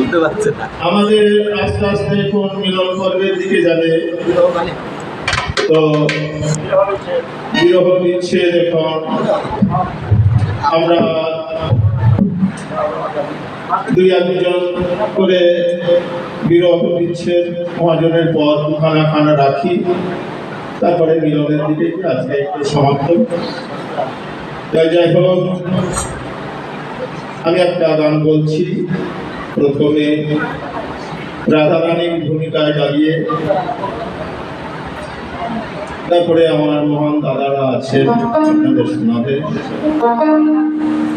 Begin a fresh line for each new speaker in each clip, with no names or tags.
বুঝতে পারছে না।
আমাদের আস্তে আস্তে এখন মিলন পর্বের দিকে যাবে। তো বিরহ বিচ্ছেদ এখন আমরা দুই একজন করে বিরহ বিচ্ছেদ মহাজনের পর খানা খানা রাখি। তারপরে মিলনের দিকে আজকে একটু সমাপ্ত। যাই হোক, আমি একটা গান বলছি। প্রথমে রাধারানীর ভূমিকায় দাঁড়িয়ে, তারপরে আমার মহান দাদারা আছেন, আপনাদের শোনাবে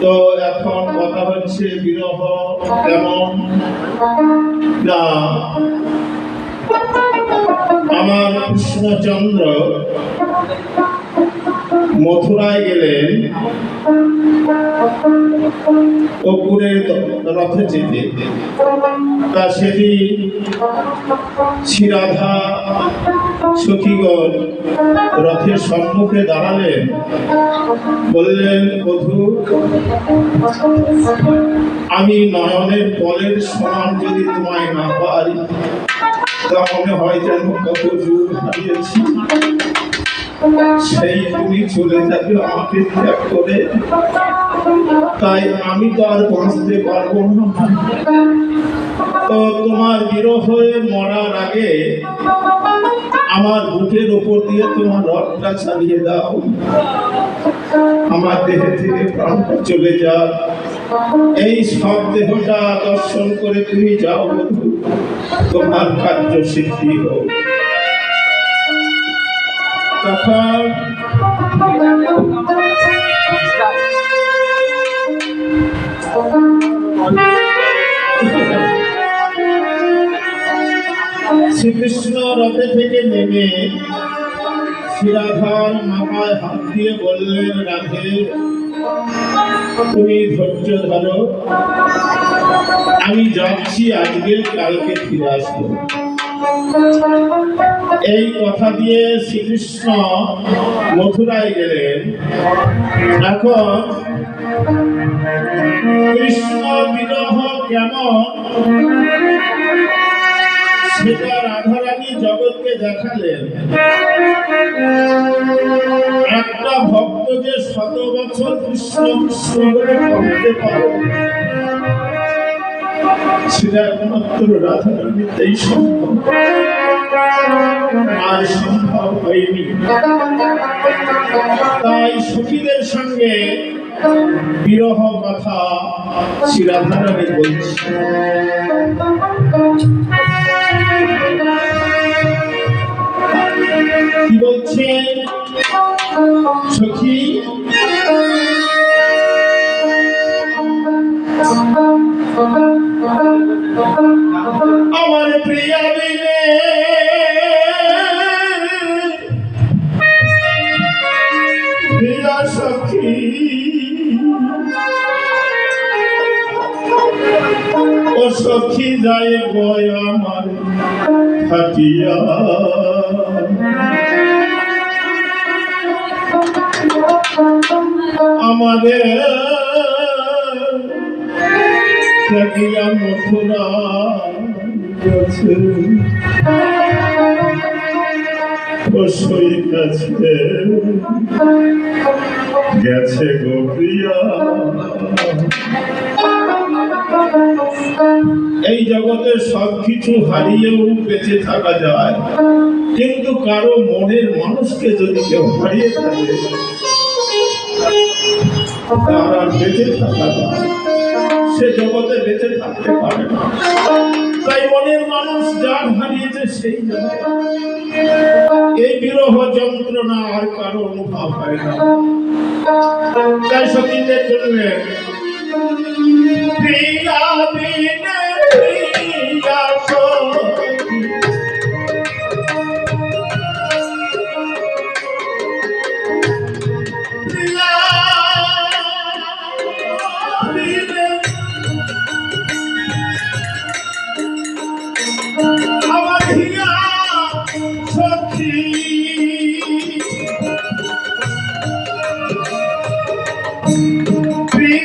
তো এখন কথা হচ্ছে বিরহ কেমন? না। আমার কৃষ্ণচন্দ্র মথুরায় গেলেন অপুরের রথে চেপে তা সেদিন শ্রীরাধা সখীগণ রথের সম্মুখে দাঁড়ালেন। বললেন, বধূ, আমি নয়নের পলের সমান যদি তোমায় না পারি তা মনে হয় যেন কত যুগ হারিয়েছি। সেই তুমি চলে যাবে আমাকে ত্যাগ করে। তাই আমি তো আর বাঁচতে পারব না। তো তোমার বিরহে মরার আগে আমার বুকের ওপর দিয়ে তোমার রথটা চালিয়ে দাও। আমার দেহে থেকে প্রাণটা চলে যাও এই সব দেহটা দর্শন করে তুমি যাও। বধূ তোমার কার্য সিদ্ধি হোক। তখন শ্রীকৃষ্ণ রথে থেকে নেমে শ্রীরাধার মাথায় হাত দিয়ে বললেন, রাধে, তুমি ধৈর্য ধরো। আমি যাচ্ছি আজকে কালকে ফিরে আসব এই কথা দিয়ে শ্রীকৃষ্ণ মথুরায় গেলেন। এখন কৃষ্ণ বিরহ কেমন? সেটা রাধারানী জগৎকে দেখালেন। একটা ভক্ত যে শত বছর কৃষ্ণ কৃষ্ণ করে বলতে পারে সেটা একমাত্র রাধারানীতেই সম্ভব। আর সম্ভব হয়নি। তাই সখীদের সঙ্গে বিরহ কথা শ্রী রাধারানী বলছে কি বলছে সখী? আমার সখী যায় গয় আমার আমাদের থাকিয়া মথুরা গেছে। ও সই গেছে গেছে গোপ্রিয়া এই জগতে সবকিছু হারিয়েও বেঁচে থাকা যায়। কিন্তু কারও মনের মানুষকে যদি কেউ হারিয়ে থাকে, তার আর বেঁচে থাকা যায়। সে জগতে বেঁচে থাকতে পারে না। তাই মনের মানুষ যার হারিয়েছে সেই এই বিরহ যন্ত্রণা আর কারও অনুভব হয় না। তাই সতীদের বললেন প্রিয়া বিনে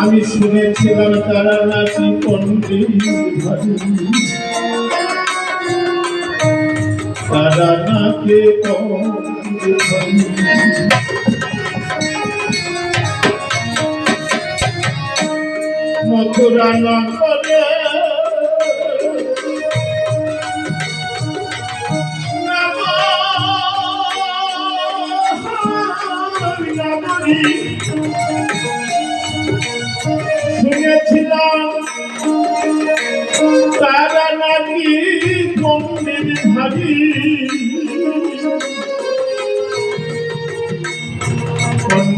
আমি শুনেছিলাম তারা নাকি পণ্ডিত। তারা নাকে মথুরা নগরে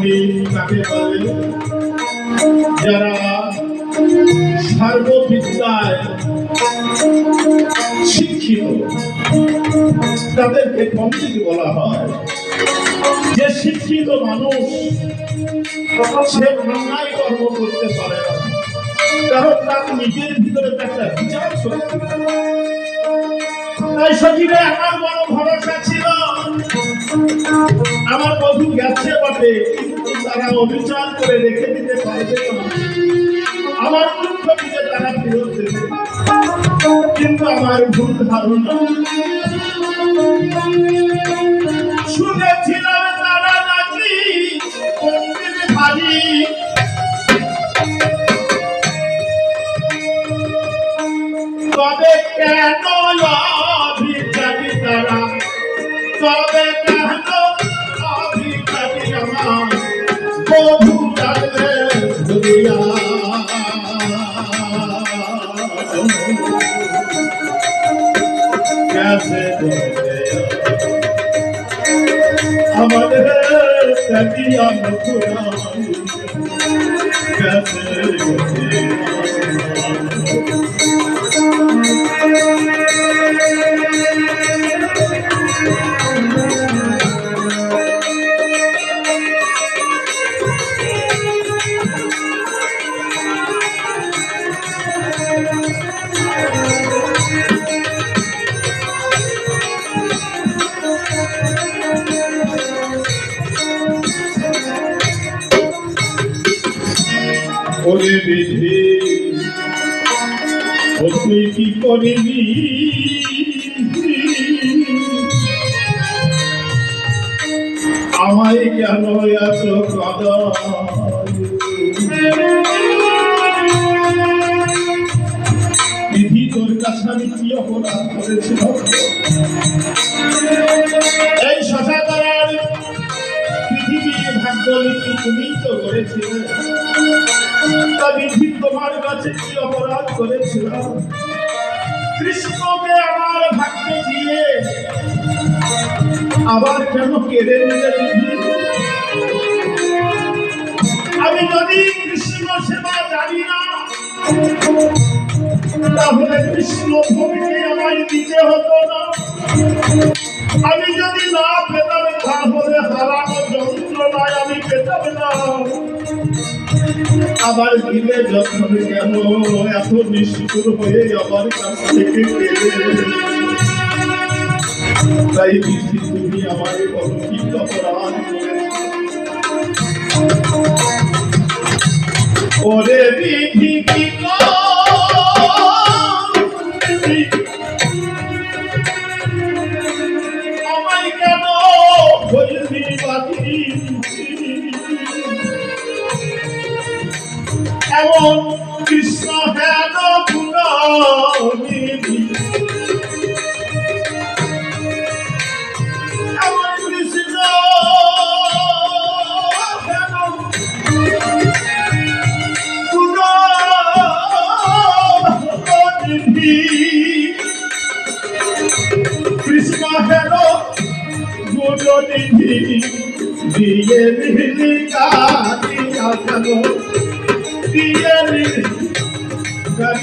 পণ্ডিত কাকে বলে যারা সর্ববিদ্যায় শিক্ষিত, তাদেরকে পণ্ডিত বলা হয়। যে শিক্ষিত মানুষ, সে অন্যায় কর্ম করতে পারে না। কারণ তার নিজের ভিতরে একটা বিচার শক্তি তাই আমার বড় ভরসা ছিল। আমার বধু গেছে বটে তারা অবিচার করে রেখে দিতে পারবে না। আমার দুঃখ দিকে তারা ফেরত দেবে কিন্তু আমার ভুল ধারণা, শুনেছিলাম তাকিয়া ও কি করবি আমায় কেন এত কদর বিধি তোর কাছে আমি এই শশাকার পৃথিবীর ভাগ্য লিপি তোমার কাছে কি অপরাধ করেছিল কৃষ্ণকে আমার ভাগ্যে দিয়ে আবার কেন কেড়ে নিলে? আমি যদি কৃষ্ণ সেবা জানি না, তাহলে কৃষ্ণ ভূমিকে আমায় দিতে হতো না। আমি যদি না পেতাম, তাহলে হারানো যন্ত্রণায় আমি পেতাম না। আবার দিলে যখন কেন এত নিষ্ঠুর হয়ে আমার কাছ থেকে তাই দিদি তুমি আমার কি অপরাধ কৃষ্ণ গুণনিধি আমার কৃষ্ণ হেন গুণনিধি দিয়ে নিলি কাটিয়া কেন? দিয়ে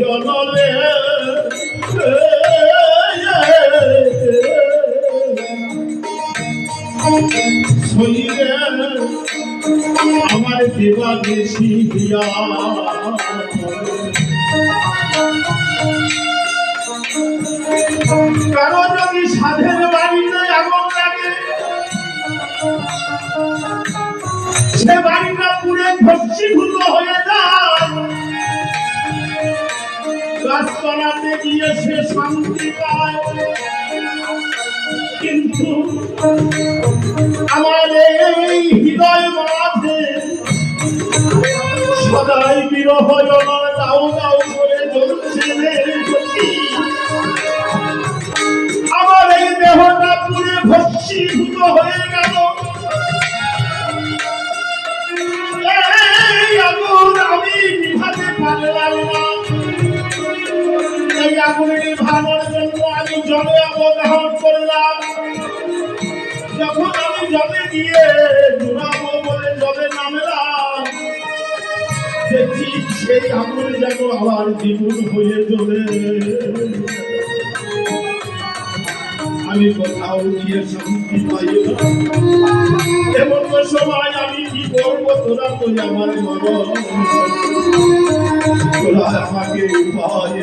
জনলে শরীরে আমার দেবা দেশি দিয়া কারও যদি সাধের বাড়িতে আগুন লাগে, সে বাড়িটা পুরে ভস্মীভূত হয়ে যায়। গাছতলাতে গিয়ে সে শান্তি পায়। কিন্তু আমার এই হৃদয় মাঝে সদাই বিরহ জনার দাও দাও করে জ্বলছে আমার এই দেহটা পুরে ভস্মীভূত হয়ে গিয়ে ডুবাবো বলে জলে নামলাম। দেখছি সেই আগুন যেন আবার দ্বিগুণ হয়ে চলে আমি কোথাও গিয়ে শান্তি পাই এমন তো সময় আমি কি করব? তোরা তো আমার মরণ। তোরা আমাকে উপায়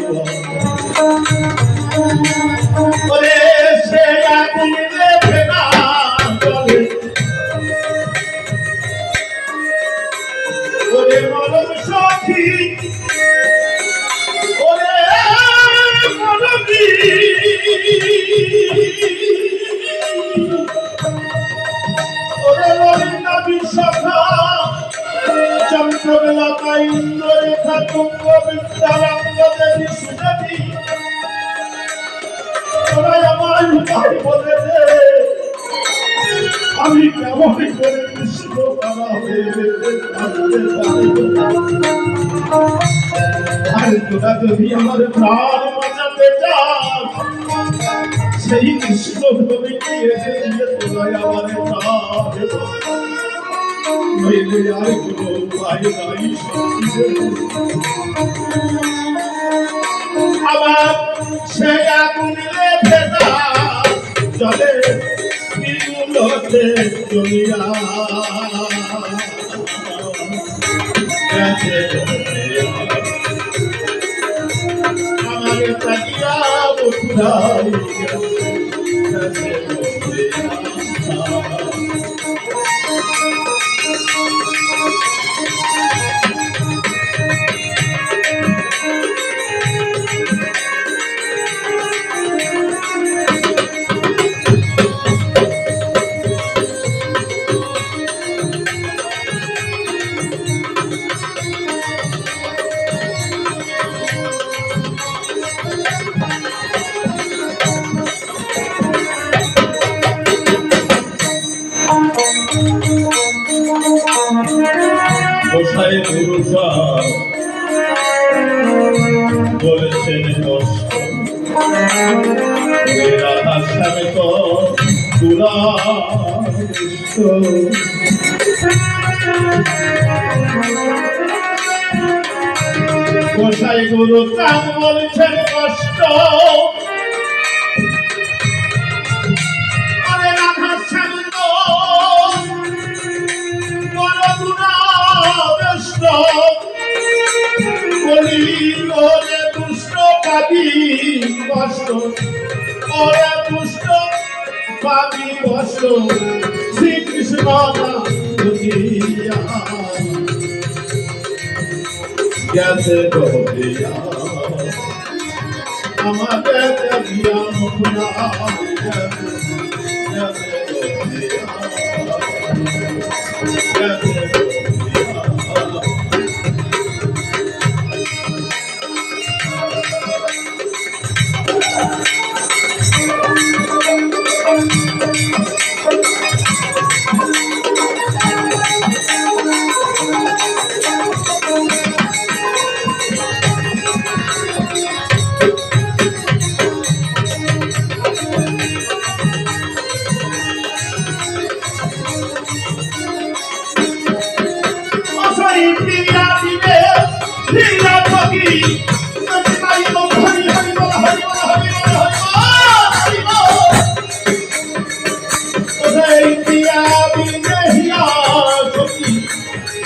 সে আগুন বিশ্বখা চন্দ্রবেলাকা আমার উপায় বলে দে আমি কেমন তোরা যদি আমার প্রাণ বাঁচাতে চাস সেই কৃষ্ণ তোরা আমার প্রাণ নইলে আর কোনো উপায় নাই আবার সে আগুনে ভেদা চলে গেছে চলিয়া। আমার তাকিয়া বসুধাই मेरा दर्शन को গুরু কাম বলছেন কষ্ট? কষ্ট ওরা দুষ্ট পাবি কষ্ট শ্রীকৃষ্ণ গেছে আমাদের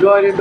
Johnny